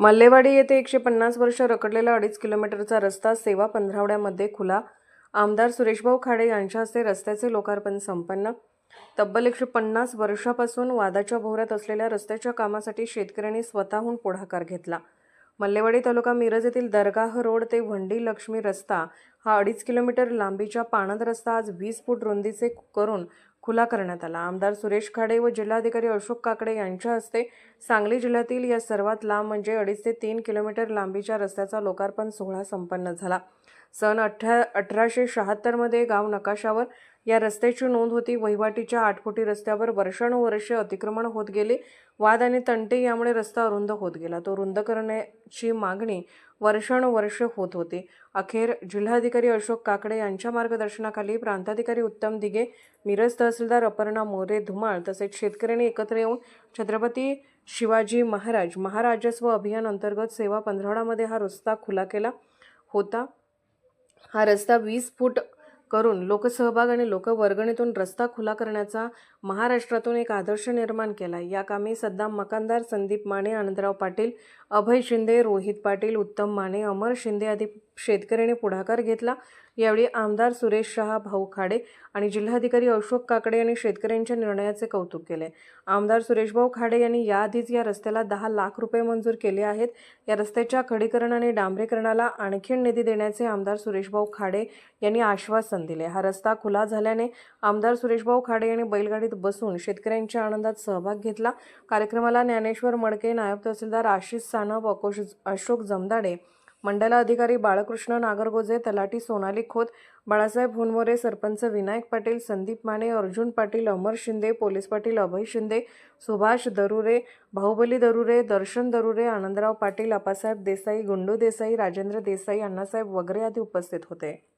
मल्लेवाडी येथे एकशे पन्नास वर्ष रखडलेला अडीच किलोमीटरचा रस्ता सेवा पंधरावड्यामध्ये खुला. आमदार सुरेशभाऊ खाडे यांच्या हस्ते रस्त्याचे लोकार्पण संपन्न. तब्बल एकशे पन्नास वर्षापासून वादाच्या भोवऱ्यात असलेल्या रस्त्याच्या कामासाठी शेतकऱ्यांनी स्वतःहून पुढाकार घेतला. मल्लेवाडी तालुका मिरज येथील दरगाह रोड ते वंडी लक्ष्मी रस्ता हा अडीच किलोमीटर लांबीच्या पाणंद रस्ता आज वीस फूट रुंदीचे करून खुला करण्यात आला. आमदार सुरेश खाडे व जिल्हाधिकारी अशोक काकडे यांच्या हस्ते सांगली जिल्ह्यातील या सर्वात लांब म्हणजे अडीच ते तीन किलोमीटर लांबीच्या रस्त्याचा लोकार्पण सोहळा संपन्न झाला. सन अठरा अठराशे शहात्तरमध्ये गाव नकाशावर या रस्त्याची नोंद होती. वहिवाटीच्या आठफुटी रस्त्यावर वर्षानुवर्षे अतिक्रमण होत गेले. वाद आणि तंटे यामुळे रस्ता अरुंद होत गेला. तो रुंद करण्याची मागणी वर्षानुवर्ष होत होती. अखेर जिल्हाधिकारी अशोक काकडे यांच्या मार्गदर्शनाखाली प्रांताधिकारी उत्तम दिघे मिरज तहसीलदार अपर्णा मोरे धुमाळ तसेच शेतकऱ्यांनी एकत्र येऊन छत्रपती शिवाजी महाराज महाराजस्व अभियान अंतर्गत सेवा पंधरवडामध्ये हा रस्ता खुला केला होता. हा रस्ता वीस फूट करून लोकसहभाग आणि लोकवर्गणीतून रस्ता खुला करण्याचा महाराष्ट्रातून एक आदर्श निर्माण केला. या कामी सद्दाम मकानदार संदीप माने आनंदराव पाटील अभय शिंदे रोहित पाटील उत्तम माने अमर शिंदे आदी शेतकऱ्यांनी पुढाकार घेतला. यावेळी आमदार सुरेश शहा भाऊ खाडे आणि जिल्हाधिकारी अशोक काकडे यांनी शेतकऱ्यांच्या निर्णयाचे कौतुक केले. आमदार सुरेशभाऊ खाडे यांनी याआधीच या रस्त्याला दहा लाख रुपये मंजूर केले आहेत. या रस्त्याच्या खडीकरण आणि डांबरीकरणाला आणखीन निधी देण्याचे आमदार सुरेशभाऊ खाडे यांनी आश्वासन दिले. हा रस्ता खुला झाल्याने आमदार सुरेशभाऊ खाडे यांनी बैलगाडीत बसून शेतकऱ्यांच्या आनंदात सहभाग घेतला. कार्यक्रमाला ज्ञानेश्वर मडके नायब तहसीलदार आशिष सानप अकोश अशोक जमदाडे मंडला अधिकारी बाळकृष्ण नागरगोजे तलाठी सोनाली खोत बाळासाहेब हुनमोरे सरपंच विनायक पाटील संदीप माने अर्जुन पाटील अमर शिंदे पोलीस पाटील अभय शिंदे सुभाष दरुरे बाहुबली दरुरे दर्शन दरुरे आनंदराव पाटील आपासाहेब देसाई गुंडू देसाई राजेंद्र देसाई अण्णासाहेब वगैरे आदी उपस्थित होते.